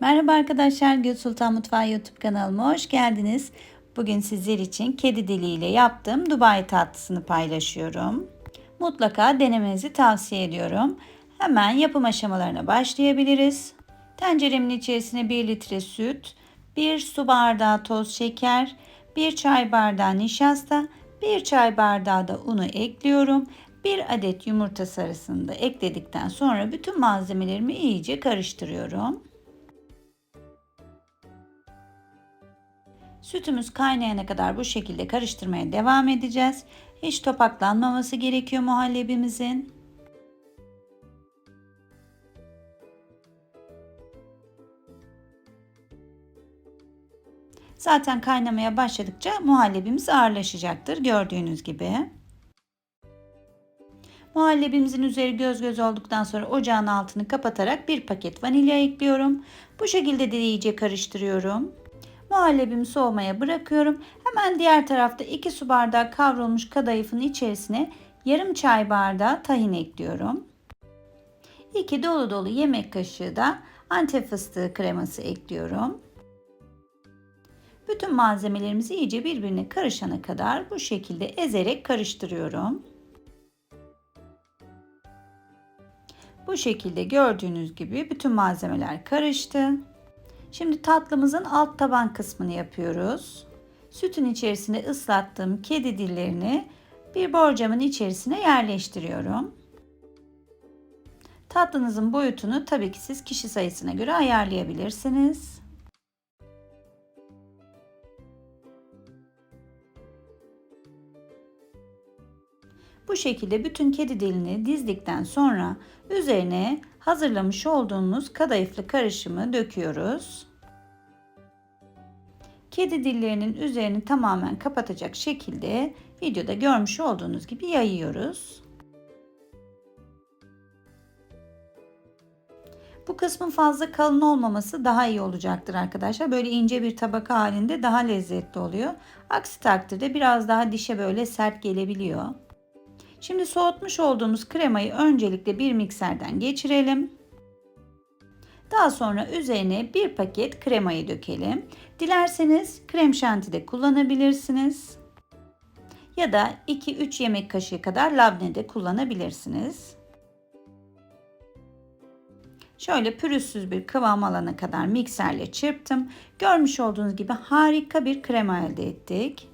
Merhaba arkadaşlar, Gül Sultan Mutfağı YouTube kanalıma hoş geldiniz. Bugün sizler için kedi diliyle yaptığım Dubai tatlısını paylaşıyorum. Mutlaka denemenizi tavsiye ediyorum. Hemen yapım aşamalarına başlayabiliriz. Tenceremin içerisine 1 litre süt, 1 su bardağı toz şeker, 1 çay bardağı nişasta, 1 çay bardağı da unu ekliyorum. 1 adet yumurta sarısını da ekledikten sonra bütün malzemelerimi iyice karıştırıyorum. Sütümüz kaynayana kadar bu şekilde karıştırmaya devam edeceğiz. Hiç topaklanmaması gerekiyor muhallebimizin. Zaten kaynamaya başladıkça muhallebimiz ağırlaşacaktır gördüğünüz gibi. Muhallebimizin üzeri göz göz olduktan sonra ocağın altını kapatarak bir paket vanilya ekliyorum. Bu şekilde de iyice karıştırıyorum. Muhallebimi soğumaya bırakıyorum. Hemen diğer tarafta 2 su bardağı kavrulmuş kadayıfın içerisine yarım çay bardağı tahin ekliyorum. 2 dolu dolu yemek kaşığı da antep fıstığı kreması ekliyorum. Bütün malzemelerimizi iyice birbirine karışana kadar bu şekilde ezerek karıştırıyorum. Bu şekilde gördüğünüz gibi bütün malzemeler karıştı. Şimdi tatlımızın alt taban kısmını yapıyoruz. Sütün içerisine ıslattığım kedi dillerini bir borcamın içerisine yerleştiriyorum. Tatlınızın boyutunu tabii ki siz kişi sayısına göre ayarlayabilirsiniz. Bu şekilde bütün kedi dilini dizdikten sonra üzerine hazırlamış olduğumuz kadayıflı karışımı döküyoruz. Kedi dillerinin üzerini tamamen kapatacak şekilde videoda görmüş olduğunuz gibi yayıyoruz. Bu kısmın fazla kalın olmaması daha iyi olacaktır arkadaşlar. Böyle ince bir tabaka halinde daha lezzetli oluyor. Aksi takdirde biraz daha dişe böyle sert gelebiliyor. Şimdi soğutmuş olduğumuz kremayı öncelikle bir mikserden geçirelim. Daha sonra üzerine bir paket kremayı dökelim. Dilerseniz krem şanti de kullanabilirsiniz. Ya da 2-3 yemek kaşığı kadar labne de kullanabilirsiniz. Şöyle pürüzsüz bir kıvam alana kadar mikserle çırptım. Görmüş olduğunuz gibi harika bir krema elde ettik.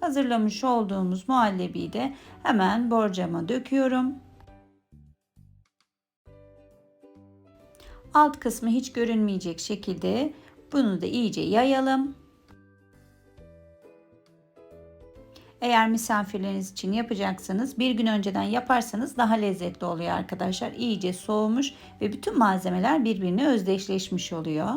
Hazırlamış olduğumuz muhallebiyi de hemen borcama döküyorum. Alt kısmı hiç görünmeyecek şekilde bunu da iyice yayalım. Eğer misafirleriniz için yapacaksanız bir gün önceden yaparsanız daha lezzetli oluyor arkadaşlar. İyice soğumuş ve bütün malzemeler birbirine özdeşleşmiş oluyor.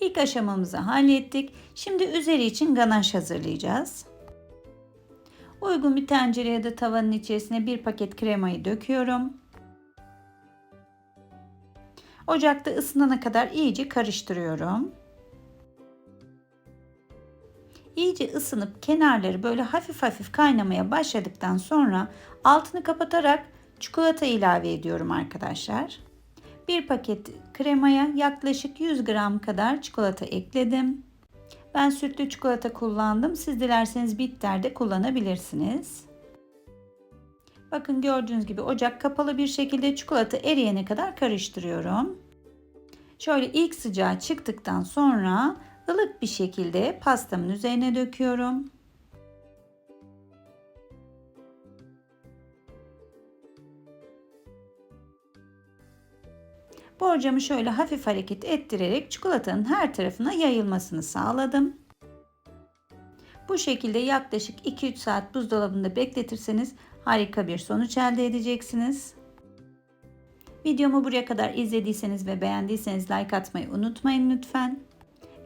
İlk aşamamızı hallettik. Şimdi üzeri için ganaj hazırlayacağız. Uygun bir tencere ya da tavanın içerisine bir paket kremayı döküyorum. Ocakta ısınana kadar iyice karıştırıyorum. İyice ısınıp kenarları böyle hafif hafif kaynamaya başladıktan sonra altını kapatarak çikolata ilave ediyorum arkadaşlar. Bir paket kremaya yaklaşık 100 gram kadar çikolata ekledim. Ben sütlü çikolata kullandım. Siz dilerseniz bitter de kullanabilirsiniz. Bakın gördüğünüz gibi ocak kapalı bir şekilde çikolata eriyene kadar karıştırıyorum. Şöyle ilk sıcağı çıktıktan sonra ılık bir şekilde pastamın üzerine döküyorum. Borcamı şöyle hafif hareket ettirerek çikolatanın her tarafına yayılmasını sağladım. Bu şekilde yaklaşık 2-3 saat buzdolabında bekletirseniz harika bir sonuç elde edeceksiniz. Videomu buraya kadar izlediyseniz ve beğendiyseniz like atmayı unutmayın lütfen.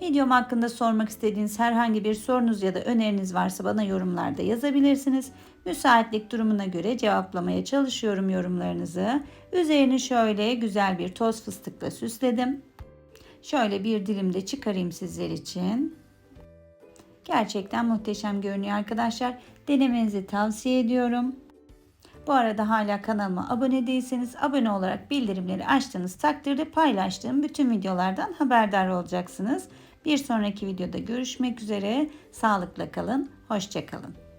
Videom hakkında sormak istediğiniz herhangi bir sorunuz ya da öneriniz varsa bana yorumlarda yazabilirsiniz. Müsaitlik durumuna göre cevaplamaya çalışıyorum yorumlarınızı. Üzerini şöyle güzel bir toz fıstıkla süsledim. Şöyle bir dilim de çıkarayım sizler için. Gerçekten muhteşem görünüyor arkadaşlar. Denemenizi tavsiye ediyorum. Bu arada hala kanalıma abone değilseniz abone olarak bildirimleri açtığınız takdirde paylaştığım bütün videolardan haberdar olacaksınız. Bir sonraki videoda görüşmek üzere. Sağlıkla kalın, hoşçakalın.